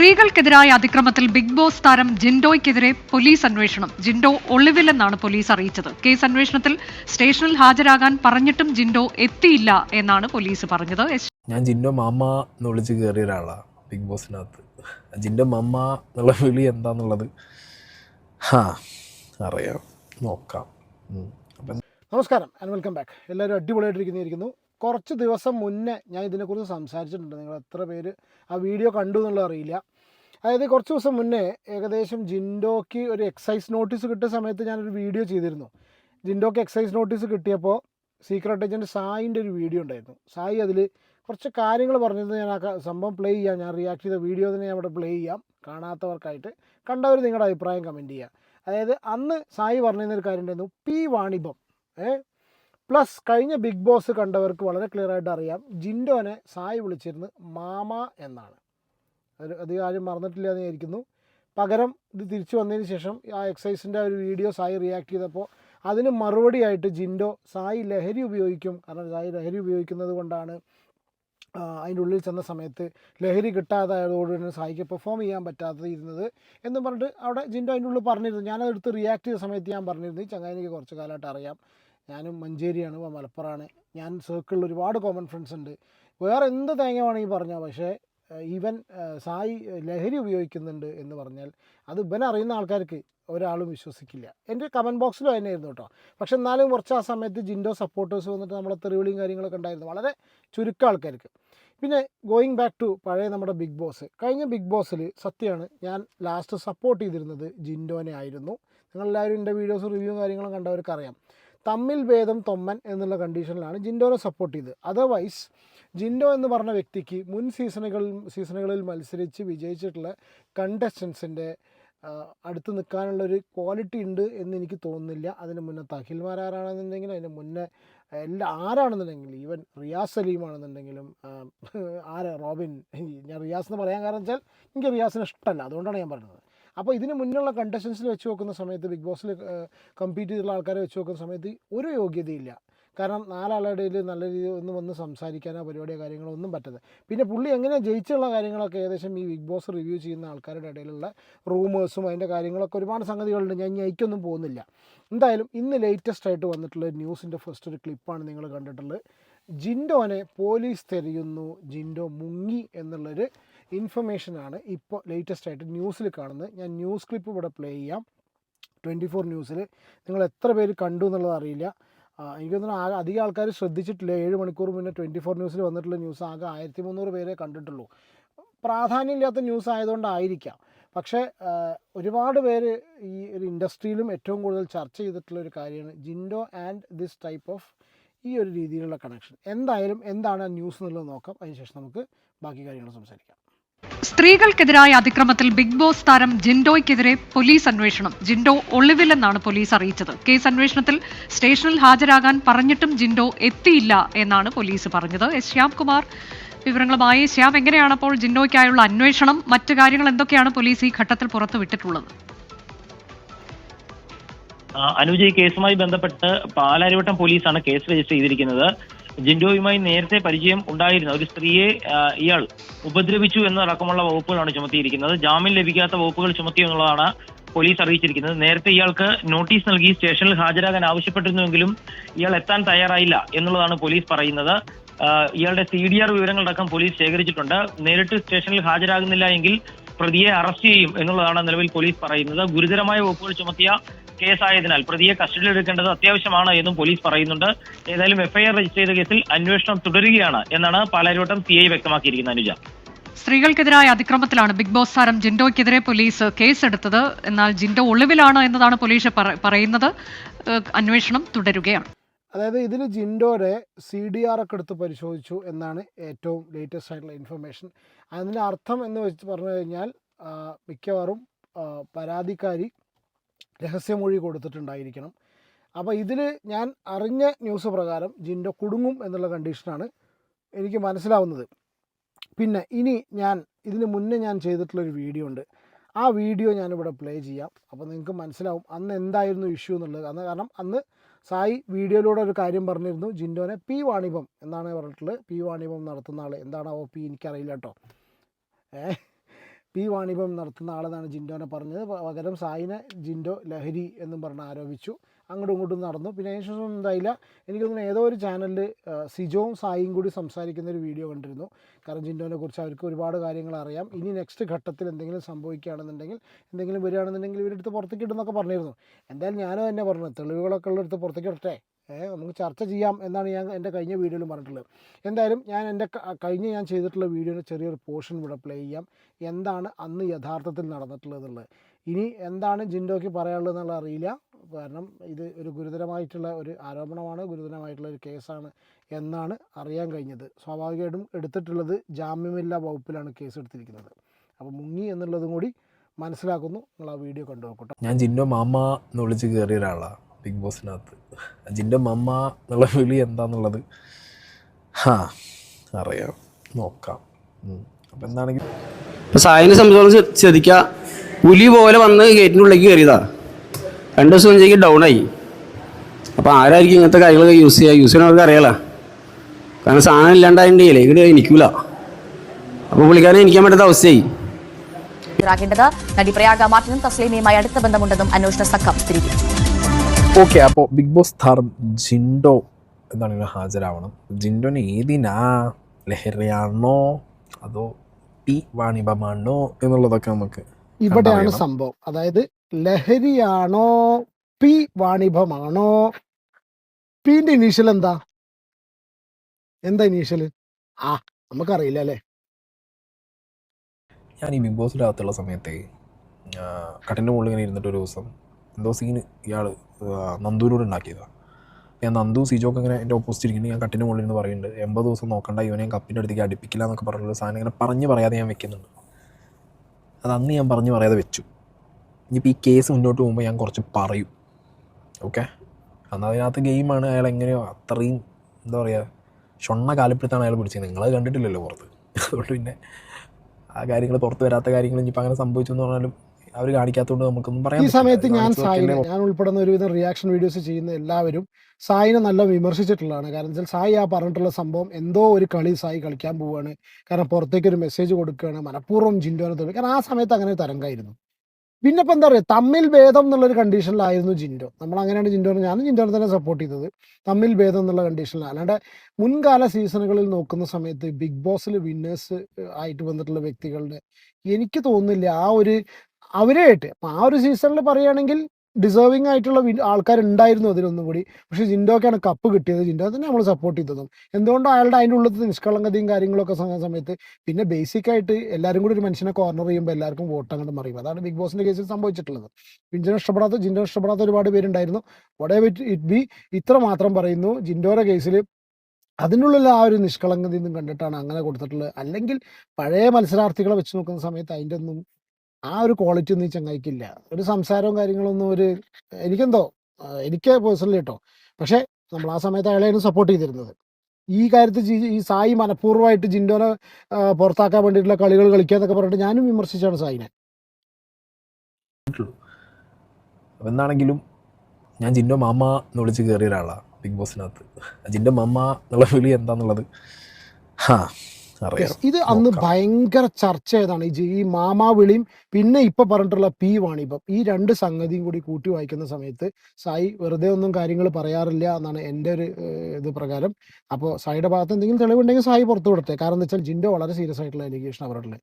സ്ത്രീകൾക്കെതിരായ അതിക്രമത്തിൽ big boss താരം ജിൻഡോയ്ക്കെതിരെ പോലീസ് അന്വേഷണം. ജിൻഡോ ഒളിവിലെന്നാണ് പോലീസ് അറിയിച്ചത്. കേസ് അന്വേഷണത്തിൽ സ്റ്റേഷനിൽ ഹാജരാകാൻ പറഞ്ഞിട്ടും ജിൻഡോ എത്തിയില്ല എന്നാണ് പോലീസ് പറഞ്ഞത്. ഞാൻ ജിൻഡോ മാമ എന്ന് വിളിച്ച് കയറിയ ഒരാളാണ് ബിഗ് ബോസിനകത്ത്. ജിൻഡോ മാമ എന്നുള്ള വിളി എന്താന്നുള്ളത്? ഹാ അറിയാം. നോക്കാം. നമസ്കാരം ആൻഡ് വെൽക്കം ബാക്ക് എല്ലാവരും അടിപൊളിയായിട്ടിരിക്കുന്നിരിക്കുന്നു കുറച്ച് ദിവസം മുന്നേ ഞാൻ ഇതിനെക്കുറിച്ച് സംസാരിച്ചിട്ടുണ്ട്. നിങ്ങൾ എത്ര പേര് ആ വീഡിയോ കണ്ടു എന്നുള്ളത് അറിയില്ല. അതായത് കുറച്ച് ദിവസം മുന്നേ ഏകദേശം ജിൻഡോക്ക് ഒരു എക്സൈസ് നോട്ടീസ് കിട്ടിയ സമയത്ത് ഞാനൊരു വീഡിയോ ചെയ്തിരുന്നു. ജിൻഡോക്ക് എക്സൈസ് നോട്ടീസ് കിട്ടിയപ്പോൾ സീക്രട്ട് ഏജന്റ് സായിന്റെ ഒരു വീഡിയോ ഉണ്ടായിരുന്നു. സായി അതിൽ കുറച്ച് കാര്യങ്ങൾ പറഞ്ഞത് ഞാൻ ആ സംഭവം പ്ലേ ചെയ്യാം. ഞാൻ റിയാക്ട് ചെയ്ത വീഡിയോ തന്നെ ഞാൻ ഇവിടെ പ്ലേ ചെയ്യാം. കാണാത്തവർക്കായിട്ട് കണ്ടവർ നിങ്ങളുടെ അഭിപ്രായം കമന്റ് ചെയ്യുക അതായത് അന്ന് സായി പറഞ്ഞിരുന്നൊരു കാര്യം ഉണ്ടായിരുന്നു. പി വാണിഭം ഏ? പ്ലസ് കഴിഞ്ഞ ബിഗ് ബോസ് കണ്ടവർക്ക് വളരെ ക്ലിയർ ആയിട്ട് അറിയാം. ജിൻഡോനെ സായി വിളിച്ചിരുന്നത് മാമ എന്നാണ്. അത് ആരും മറന്നിട്ടില്ല എന്ന് വിചാരിക്കുന്നു. പകരം ഇത് തിരിച്ചു വന്നതിന് ശേഷം ആ എക്സൈസിന്റെ ഒരു വീഡിയോ സായി റിയാക്ട് ചെയ്തപ്പോൾ അതിന് മറുപടിയായിട്ട് ജിൻഡോ സായി ലഹരി ഉപയോഗിക്കും. കാരണം സായി ലഹരി ഉപയോഗിക്കുന്നത് കൊണ്ടാണ് അതിന്റെ ഉള്ളിൽ ചെന്ന സമയത്ത് ലഹരി കിട്ടാതായതോട് തന്നെ സായിക്ക് പെർഫോം ചെയ്യാൻ പറ്റാതെ ഇരുന്നത് എന്ന് പറഞ്ഞിട്ട് അവിടെ ജിൻഡോ അതിന്റെ ഉള്ളിൽ പറഞ്ഞിരുന്നു. ഞാനതെടുത്ത് റിയാക്ട് ചെയ്ത സമയത്ത് ഞാൻ പറഞ്ഞിരുന്നു. ചങ്ങായി എനിക്ക് കുറച്ച് കാലമായിട്ട് അറിയാം. ഞാനും മഞ്ചേരിയാണ് മലപ്പുറമാണ്. ഞാൻ സർക്കിളിൽ ഒരുപാട് കോമൺ ഫ്രണ്ട്സ് ഉണ്ട്. വേറെ എന്ത് തേങ്ങ വേണമെങ്കിൽ പറഞ്ഞാൽ പക്ഷേ ഈവൻ സായി ലഹരി ഉപയോഗിക്കുന്നുണ്ട് എന്ന് പറഞ്ഞാൽ അത് ഇവൻ അറിയുന്ന ആൾക്കാർക്ക് ഒരാളും വിശ്വസിക്കില്ല. എന്റെ കമന്റ് ബോക്സിലും തന്നെയായിരുന്നു കേട്ടോ. പക്ഷെ എന്നാലും കുറച്ച് ആ സമയത്ത് ജിൻഡോ സപ്പോർട്ടേഴ്സ് വന്നിട്ട് നമ്മളെ തെറിവിളിയും കാര്യങ്ങളൊക്കെ ഉണ്ടായിരുന്നു. വളരെ ചുരുക്കം ആൾക്കാർക്ക്. പിന്നെ ഗോയിങ് ബാക്ക് ടു പഴയ നമ്മുടെ ബിഗ് ബോസ് കഴിഞ്ഞ ബിഗ് ബോസിൽ സത്യമാണ് ഞാൻ ലാസ്റ്റ് സപ്പോർട്ട് ചെയ്തിരുന്നത് ജിൻഡോനെ ആയിരുന്നു. നിങ്ങളെല്ലാവരും എന്റെ വീഡിയോസ് റിവ്യൂ കാര്യങ്ങളും കണ്ടവർക്കറിയാം. തമ്മിൽ ഭേദം തൊമ്മൻ എന്നുള്ള കണ്ടീഷനിലാണ് ജിൻഡോനെ സപ്പോർട്ട് ചെയ്തത്. അതർവൈസ് ജിൻഡോ എന്ന് പറഞ്ഞ വ്യക്തിക്ക് മുൻ സീസണുകളിൽ സീസണുകളിൽ മത്സരിച്ച് വിജയിച്ചിട്ടുള്ള കണ്ടസ്റ്റൻസിന്റെ അടുത്ത് നിൽക്കാനുള്ള ഒരു ക്വാളിറ്റി ഉണ്ട് എന്ന് എനിക്ക് തോന്നുന്നില്ല. അതിന് മുന്നേ തഹിൽമാർ ആരാണെന്നുണ്ടെങ്കിൽ അതിന് മുന്നേ എല്ലാ ആരാണെന്നുണ്ടെങ്കിലും ഈവൻ റിയാസ് സലീമാണെന്നുണ്ടെങ്കിലും ആരാ റോബിൻ ഞാൻ റിയാസ് എന്ന് പറയാൻ കാരണം വെച്ചാൽ എനിക്ക് റിയാസിന് ഇഷ്ടമല്ല. അതുകൊണ്ടാണ് ഞാൻ പറഞ്ഞത്. അപ്പോൾ ഇതിന് മുന്നുള്ള കണ്ടസ്റ്റൻസിൽ വെച്ച് നോക്കുന്ന സമയത്ത് ബിഗ് ബോസിൽ കമ്പീറ്റ് ചെയ്തിട്ടുള്ള ആൾക്കാരെ വെച്ച് നോക്കുന്ന സമയത്ത് ഒരു യോഗ്യതയില്ല. കാരണം നാലാളുടെ ഇടയിൽ നല്ല രീതിയിൽ ഒന്നും വന്ന് സംസാരിക്കാനോ പരിപാടിയോ കാര്യങ്ങളോ ഒന്നും പറ്റാതെ പിന്നെ പുള്ളി എങ്ങനെ ജയിച്ചുള്ള കാര്യങ്ങളൊക്കെ ഏകദേശം ഈ ബിഗ് ബോസ് റിവ്യൂ ചെയ്യുന്ന ആൾക്കാരുടെ ഇടയിലുള്ള റൂമേഴ്സും അതിന്റെ കാര്യങ്ങളൊക്കെ ഒരുപാട് സംഗതികളുണ്ട്. ഞാൻ ഇനി അതിക്കൊന്നും പോകുന്നില്ല. എന്തായാലും ഇന്ന് ലേറ്റസ്റ്റ് ആയിട്ട് വന്നിട്ടുള്ള ന്യൂസിന്റെ ഫസ്റ്റ് ഒരു ക്ലിപ്പാണ് നിങ്ങൾ കണ്ടിട്ടുള്ളത്. ജിൻഡോനെ പോലീസ് തെരയുന്നു. ജിൻഡോ മുങ്ങി എന്നുള്ളൊരു ഇൻഫർമേഷനാണ് ഇപ്പോൾ ലേറ്റസ്റ്റ് ആയിട്ട് ന്യൂസിൽ കാണുന്നത്. ഞാൻ ന്യൂസ് ക്ലിപ്പ് ഇവിടെ പ്ലേ ചെയ്യാം. ട്വന്റി ഫോർ ന്യൂസിൽ നിങ്ങൾ എത്ര പേര് കണ്ടു എന്നുള്ളത് അറിയില്ല. എനിക്ക് തോന്നുന്നു ആകെ അധികം ആൾക്കാർ ശ്രദ്ധിച്ചിട്ടില്ല. ഏഴ് മണിക്കൂർ മുന്നേ ട്വന്റി ഫോർ ന്യൂസിൽ വന്നിട്ടുള്ള ന്യൂസ് ആകെ ആയിരത്തി മുന്നൂറ് പേരെ കണ്ടിട്ടുള്ളൂ. പ്രാധാന്യമില്ലാത്ത ന്യൂസ് ആയതുകൊണ്ടായിരിക്കാം. പക്ഷേ ഒരുപാട് പേര് ഈ ഒരു ഇൻഡസ്ട്രിയിലും ഏറ്റവും കൂടുതൽ ചർച്ച ചെയ്തിട്ടുള്ള ഒരു കാര്യമാണ് Jinto and this type of ഈ ഒരു രീതിയിലുള്ള കണക്ഷൻ എന്തായാലും എന്താണ് ന്യൂസ് എന്നുള്ളത് നോക്കാം. അതിനുശേഷം നമുക്ക് ബാക്കി കാര്യങ്ങൾ സംസാരിക്കാം. സ്ത്രീകൾക്കെതിരായ അതിക്രമത്തിൽ ബിഗ് ബോസ് താരം ജിൻഡോയ്ക്കെതിരെ പോലീസ് അന്വേഷണം. ജിൻഡോ ഒളിവിലെന്നാണ് പോലീസ് അറിയിച്ചത്. കേസ് അന്വേഷണത്തിൽ സ്റ്റേഷനിൽ ഹാജരാകാൻ പറഞ്ഞിട്ടും ജിൻഡോ എത്തിയില്ല എന്നാണ് പോലീസ് പറഞ്ഞത്. എസ് ശ്യാംകുമാർ വിവരങ്ങളുമായി ശ്യാം എങ്ങനെയാണ് അപ്പോൾ ജിൻഡോയ്ക്കായുള്ള അന്വേഷണം? മറ്റു കാര്യങ്ങൾ എന്തൊക്കെയാണ് പോലീസ് ഈ ഘട്ടത്തിൽ പുറത്തുവിട്ടിട്ടുള്ളത്? അനുജ് ഈ കേസുമായി ബന്ധപ്പെട്ട് പാലാരിവട്ടം പോലീസാണ് കേസ് രജിസ്റ്റർ ചെയ്തിരിക്കുന്നത്. ജിൻഡോയുമായി നേരത്തെ പരിചയം ഉണ്ടായിരുന്ന ഒരു സ്ത്രീയെ ഇയാൾ ഉപദ്രവിച്ചു എന്നതടക്കമുള്ള വകുപ്പുകളാണ് ചുമത്തിയിരിക്കുന്നത്. ജാമ്യം ലഭിക്കാത്ത വകുപ്പുകൾ ചുമത്തി എന്നുള്ളതാണ് പോലീസ് അറിയിച്ചിരിക്കുന്നത്. നേരത്തെ ഇയാൾക്ക് നോട്ടീസ് നൽകി സ്റ്റേഷനിൽ ഹാജരാകാൻ ആവശ്യപ്പെട്ടിരുന്നുവെങ്കിലും ഇയാൾ എത്താൻ തയ്യാറായില്ല എന്നുള്ളതാണ് പോലീസ് പറയുന്നത്. ഇയാളുടെ സി ഡി ആർ വിവരങ്ങളടക്കം പോലീസ് ശേഖരിച്ചിട്ടുണ്ട്. നേരിട്ട് സ്റ്റേഷനിൽ ഹാജരാകുന്നില്ല എങ്കിൽ പ്രതിയെ അറസ്റ്റ് ചെയ്യും എന്നുള്ളതാണ് നിലവിൽ പോലീസ് പറയുന്നത്. ഗുരുതരമായ വകുപ്പുകൾ ചുമത്തിയ കേസായതിനാൽ പ്രതിയെ കസ്റ്റഡിയിൽ എടുക്കേണ്ടത് അത്യാവശ്യമാണ് എന്നും പോലീസ് പറയുന്നുണ്ട്. ഏതായാലും എഫ്ഐആർ രജിസ്റ്റർ ചെയ്ത കേസിൽ അന്വേഷണം തുടരുകയാണ് എന്നാണ് പാലാരിവട്ടം സി ഐ വ്യക്തമാക്കിയിരിക്കുന്നത് അനുജ. സ്ത്രീകൾക്കെതിരായ അതിക്രമത്തിലാണ് ബിഗ് ബോസ് താരം ജിൻഡോയ്ക്കെതിരെ പോലീസ് കേസെടുത്തത്. എന്നാൽ ജിൻഡോ ഒളിവിലാണ് എന്നതാണ് പോലീസ് പറയുന്നത്. അന്വേഷണം തുടരുകയാണ്. അതായത് ഇതിൽ ജിൻഡോയുടെ സി ഡി ആർ ഒക്കെ എടുത്ത് പരിശോധിച്ചു എന്നാണ് ഏറ്റവും ലേറ്റസ്റ്റ് ആയിട്ടുള്ള ഇൻഫർമേഷൻ അതിന്റെ അർത്ഥം എന്ന് വെച്ച് പറഞ്ഞു കഴിഞ്ഞാൽ മിക്കവാറും പരാതിക്കാരി രഹസ്യമൊഴി കൊടുത്തിട്ടുണ്ടായിരിക്കണം. അപ്പോൾ ഇതിൽ ഞാൻ അറിഞ്ഞ ന്യൂസ് പ്രകാരം ജിൻഡോ കുടുങ്ങും എന്നുള്ള കണ്ടീഷനാണ് എനിക്ക് മനസ്സിലാവുന്നത്. പിന്നെ ഇനി ഞാൻ ഇതിന് മുന്നേ ഞാൻ ചെയ്തിട്ടുള്ളൊരു വീഡിയോ ഉണ്ട്. ആ വീഡിയോ ഞാനിവിടെ പ്ലേ ചെയ്യാം. അപ്പോൾ നിങ്ങൾക്ക് മനസ്സിലാവും അന്ന് എന്തായിരുന്നു ഇഷ്യൂ എന്നുള്ളത്. അന്ന് കാരണം അന്ന് സായി വീഡിയോയിലൂടെ ഒരു കാര്യം പറഞ്ഞിരുന്നു. ജിൻഡോനെ പി വാണിഭം എന്നാണ് പറഞ്ഞിട്ടുള്ളത്. പി വാണിഭം നടത്തുന്ന ആൾ എന്താണാവോ പി? എനിക്കറിയില്ല കേട്ടോ. ഏ? പി വാണിഭം നടത്തുന്ന ആളെന്നാണ് ജിൻഡോനെ പറഞ്ഞത്. പകരം സായിനെ ജിൻഡോ ലഹരി എന്നും പറഞ്ഞ് ആരോപിച്ചു. അങ്ങോട്ടും ഇങ്ങോട്ടും നടന്നു. പിന്നെ അതിന് ശേഷം എന്തായില്ല എനിക്ക് തോന്നുന്നു ഏതോ ഒരു ചാനലിൽ സിജോവും സായിയും കൂടി സംസാരിക്കുന്ന ഒരു വീഡിയോ കണ്ടിരുന്നു. കാരണം ജിൻഡോനെ കുറിച്ച് അവർക്ക് ഒരുപാട് കാര്യങ്ങൾ അറിയാം. ഇനി നെക്സ്റ്റ് ഘട്ടത്തിൽ എന്തെങ്കിലും സംഭവിക്കുകയാണെന്നുണ്ടെങ്കിൽ എന്തെങ്കിലും വരികയാണെന്നുണ്ടെങ്കിൽ ഇവരെടുത്ത് പുറത്തേക്ക് ഇടുന്നൊക്കെ പറഞ്ഞിരുന്നു. എന്തായാലും ഞാനും തന്നെ പറഞ്ഞു. തെളിവുകളൊക്കെ ഉള്ളെടുത്ത് പുറത്തേക്ക് ഇടട്ടെ. നമുക്ക് ചർച്ച ചെയ്യാം എന്നാണ് ഞാൻ എന്റെ കഴിഞ്ഞ വീഡിയോയിൽ പറഞ്ഞിട്ടുള്ളത്. എന്തായാലും ഞാൻ എന്റെ കഴിഞ്ഞ ഞാൻ ചെയ്തിട്ടുള്ള വീഡിയോയുടെ ചെറിയൊരു പോർഷൻ ഇവിടെ പ്ലേ ചെയ്യാം. എന്താണ് അന്ന് യഥാർത്ഥത്തിൽ നടന്നിട്ടുള്ളത് എന്നുള്ളത് ഇനി എന്താണ് ജിൻഡോയ്ക്ക് പറയാനുള്ളത് അറിയില്ല. കാരണം ഇത് ഒരു ഗുരുതരമായിട്ടുള്ള ഒരു ആരോപണമാണ് ഗുരുതരമായിട്ടുള്ള ഒരു കേസാണ് എന്നാണ് അറിയാൻ കഴിഞ്ഞത്. സ്വാഭാവികമായിട്ടും എടുത്തിട്ടുള്ളത് ജാമ്യമില്ലാ വകുപ്പിലാണ് കേസ് എടുത്തിരിക്കുന്നത്. അപ്പോൾ മുങ്ങി എന്നുള്ളതും കൂടി മനസ്സിലാക്കുന്നു. നിങ്ങൾ ആ വീഡിയോ കണ്ടു നോക്കട്ടെ ഞാൻ ജിൻഡോ മാമ എന്ന് വിളിച്ച് കയറിയ ഒരാളാണ് ബിഗ് ബോസിനകത്ത്. അജിന്റെ മമ്മ എന്നുള്ള വിളി എന്താന്നുള്ളത്? ഹാ അറിയാം. നോക്കാം. അപ്പം എന്താണെങ്കിൽ ഇപ്പം സായിനെ സംബന്ധിച്ചോളം ശ്ര- ശ്രദ്ധിക്കുക പുലി പോലെ വന്ന് ഗേറ്റിന്റെ ഉള്ളിലേക്ക് കയറിയതാ. രണ്ട് ദിവസം കഴിഞ്ഞ് ഡൗൺ ആയി. അപ്പോൾ ആരായിരിക്കും ഇങ്ങനത്തെ കാര്യങ്ങളൊക്കെ യൂസ് ചെയ്യുക യൂസ് ചെയ്യണവർക്ക് അറിയാലോ. കാരണം സാധനം ഇല്ലാണ്ടായതിന്റെ ഇവിടെ എനിക്കൂല. അപ്പോൾ പുള്ളിക്കാരനെ എനിക്കാൻ പറ്റാത്ത അവസ്ഥയായി. ാകേണ്ടത് നടി പ്രയാഗ മാർട്ടിനും തസ്ലീമയുമായി അടുത്ത ബന്ധമുണ്ടെന്നും അന്വേഷണ സംഘം സ്ഥിരീകരിച്ചു ഓക്കെ അപ്പോൾ ബിഗ് ബോസ് താർ ജിൻഡോ എന്നാണ് ഇങ്ങനെ ഹാജരാവണം. ജിൻഡോനെ ഏതിനാ? ലഹരിയാണോ അതോ പി വാണിഭമാണോ? എന്നുള്ളതൊക്കെ നമുക്ക് ഇവിടെയാണ് സംഭവം. അതായത് ലഹരിയാണോ പി വാണിഭമാണോ? പിന്റെ ഇനീഷ്യൽ എന്താ? എന്താ ഇനീഷ്യൽ ആ നമുക്കറിയില്ല അല്ലേ? ഞാൻ ഈ ബിഗ് ബോസിനകത്തുള്ള സമയത്തെ കട്ടിന്റെ മുകളിൽ ഇങ്ങനെ ഇരുന്നിട്ട് ഒരു ദിവസം എന്തോ സീന് ഇയാൾ നന്ദൂരോട് ഉണ്ടാക്കിയതാണ് ഞാൻ നന്ദു സിജോക്ക് ഇങ്ങനെ എന്റെ ഓപ്പോസിറ്റ് ഇരിക്കുന്നത് ഞാൻ കട്ടിന്റെ മുകളിൽ നിന്ന് പറയുന്നുണ്ട് എൺപത് ദിവസം നോക്കണ്ട ഇവനെ ഞാൻ കപ്പിന്റെ അടുത്തേക്ക് അടുപ്പിക്കില്ല എന്നൊക്കെ പറഞ്ഞുള്ള സാധനം ഇങ്ങനെ പറഞ്ഞു പറയാതെ ഞാൻ വെക്കുന്നുണ്ട്. അത് അന്ന് ഞാൻ പറഞ്ഞു പറയാതെ വെച്ചു. ഇനിയിപ്പോൾ ഈ കേസ് മുന്നോട്ട് പോകുമ്പോൾ ഞാൻ കുറച്ച് പറയും. ഓക്കെ അന്ന് അതിനകത്ത് ഗെയിമാണ് അയാൾ എങ്ങനെയോ അത്രയും എന്താ പറയുക ഷൊണ്ണ കാലപ്പെടുത്താണ് അയാൾ പിടിച്ചത്. നിങ്ങളത് കണ്ടിട്ടില്ലല്ലോ പുറത്ത്. അതുകൊണ്ട് പിന്നെ ആ കാര്യങ്ങൾ പുറത്ത് വരാത്ത കാര്യങ്ങൾ ഇനിയിപ്പോൾ അങ്ങനെ സംഭവിച്ചു എന്ന് പറഞ്ഞാലും അവർ കാണിക്കാത്തതുകൊണ്ട് നമുക്കൊന്നും പറയാം ഈ സമയത്ത് ഞാൻ സായിനെ ഞാൻ ഉൾപ്പെടുന്ന ഒരുവിധം റിയാക്ഷൻ വീഡിയോസ് ചെയ്യുന്ന എല്ലാവരും സായിനെ നല്ല വിമർശിച്ചിട്ടുള്ളതാണ്. കാരണം വെച്ചാൽ സായി ആ പറഞ്ഞിട്ടുള്ള സംഭവം എന്തോ ഒരു കളി സായി കളിക്കാൻ പോവുകയാണ്. കാരണം പുറത്തേക്ക് ഒരു മെസ്സേജ് കൊടുക്കുകയാണ്. മനഃപൂർവം ജിൻഡോനെ തോന്നി കാരണം ആ സമയത്ത് അങ്ങനെ ഒരു തരംഗമായിരുന്നു. പിന്നെ ഇപ്പം എന്താ പറയുക? തമ്മിൽ ഭേദം എന്നുള്ളൊരു കണ്ടീഷനിലായിരുന്നു ജിൻഡോ. നമ്മൾ അങ്ങനെയാണ് ജിൻഡോനെ ഞാൻ ജിൻഡോനെ തന്നെ സപ്പോർട്ട് ചെയ്തത്. തമ്മിൽ ഭേദം എന്നുള്ള കണ്ടീഷനിലാണ് അല്ലാണ്ട് മുൻകാല സീസണുകളിൽ നോക്കുന്ന സമയത്ത് ബിഗ് ബോസിൽ വിന്നേഴ്സ് ആയിട്ട് വന്നിട്ടുള്ള വ്യക്തികളുടെ എനിക്ക് തോന്നുന്നില്ല ആ ഒരു അവരായിട്ട് അപ്പം ആ ഒരു സീസണിൽ പറയുകയാണെങ്കിൽ ഡിസേർവിംഗ് ആയിട്ടുള്ള ആൾക്കാരുണ്ടായിരുന്നു അതിലൊന്നും കൂടി. പക്ഷേ ജിൻഡോക്കാണ് കപ്പ് കിട്ടിയത്. ജിൻഡോ തന്നെ നമ്മൾ സപ്പോർട്ട് ചെയ്തതും. എന്തുകൊണ്ട് അയാളുടെ അതിന്റെ ഉള്ളത്തെ നിഷ്കളങ്കതയും കാര്യങ്ങളൊക്കെ സമയ സമയത്ത് പിന്നെ ബേസിക് ആയിട്ട് എല്ലാവരും കൂടി ഒരു മനുഷ്യനെ കോർണർ ചെയ്യുമ്പോൾ എല്ലാവർക്കും വോട്ട് അങ്ങോട്ട് മറിയും. അതാണ് ബിഗ് ബോസിന്റെ കേസിൽ സംഭവിച്ചിട്ടുള്ളത്. ജിൻഡോ ഇഷ്ടപ്പെടാത്ത ജിൻഡോ ഇഷ്ടപ്പെടാത്ത ഒരുപാട് പേരുണ്ടായിരുന്നു. വടേ ഇറ്റ് ബി ഇത്ര മാത്രം പറയുന്നു. ജിൻഡോയുടെ കേസിൽ അതിനുള്ളിൽ ആ ഒരു നിഷ്കളങ്കതയൊന്നും കണ്ടിട്ടാണ് അങ്ങനെ കൊടുത്തിട്ടുള്ളത്. അല്ലെങ്കിൽ പഴയ മത്സരാർത്ഥികളെ വെച്ച് നോക്കുന്ന സമയത്ത് അതിന്റെ ഒന്നും ആ ഒരു ക്വാളിറ്റി ഒന്നും ഈ ചങ്ങായിക്കില്ല. ഒരു സംസാരവും കാര്യങ്ങളൊന്നും ഒരു എനിക്കെന്തോ എനിക്ക് പേഴ്സണലി കേട്ടോ പക്ഷേ നമ്മൾ ആ സമയത്ത് അയാളെയാണ് സപ്പോർട്ട് ചെയ്തിരുന്നത്. ഈ കാര്യത്തിൽ ഈ സായി മനഃപൂർവമായിട്ട് ജിൻഡോനെ പുറത്താക്കാൻ വേണ്ടിയിട്ടുള്ള കളികൾ കളിക്കുക എന്നൊക്കെ പറഞ്ഞിട്ട് ഞാനും വിമർശിച്ചാണ് സായിനെ. എന്നാണെങ്കിലും ഞാൻ ജിൻഡോ മാമ എന്ന് വിളിച്ച് കയറിയ ഒരാളാണ് ബിഗ് ബോസിനകത്ത്. ജിൻഡോ മാമ എന്നുള്ള വിളി എന്താന്നുള്ളത്? ഹാ. ഇത് അന്ന് ഭയങ്കര ചർച്ച ചെയ്താണ് ഈ മാമാവിളിയും മാമാ വിളിയും പിന്നെ ഇപ്പൊ പറഞ്ഞിട്ടുള്ള പി വാണിഭം ഈ രണ്ട് സംഗതിയും കൂടി കൂട്ടി വായിക്കുന്ന സമയത്ത് സായി വെറുതെ ഒന്നും കാര്യങ്ങൾ പറയാറില്ല എന്നാണ് എന്റെ ഒരു ഇത് പ്രകാരം. അപ്പോൾ സായിയുടെ ഭാഗത്ത് എന്തെങ്കിലും തെളിവുണ്ടെങ്കിൽ സായി പുറത്തു വിടട്ടെ. കാരണം എന്താ വെച്ചാൽ ജിൻഡോ വളരെ സീരിയസ് ആയിട്ടുള്ള എലിഗേഷൻ അവരുടെ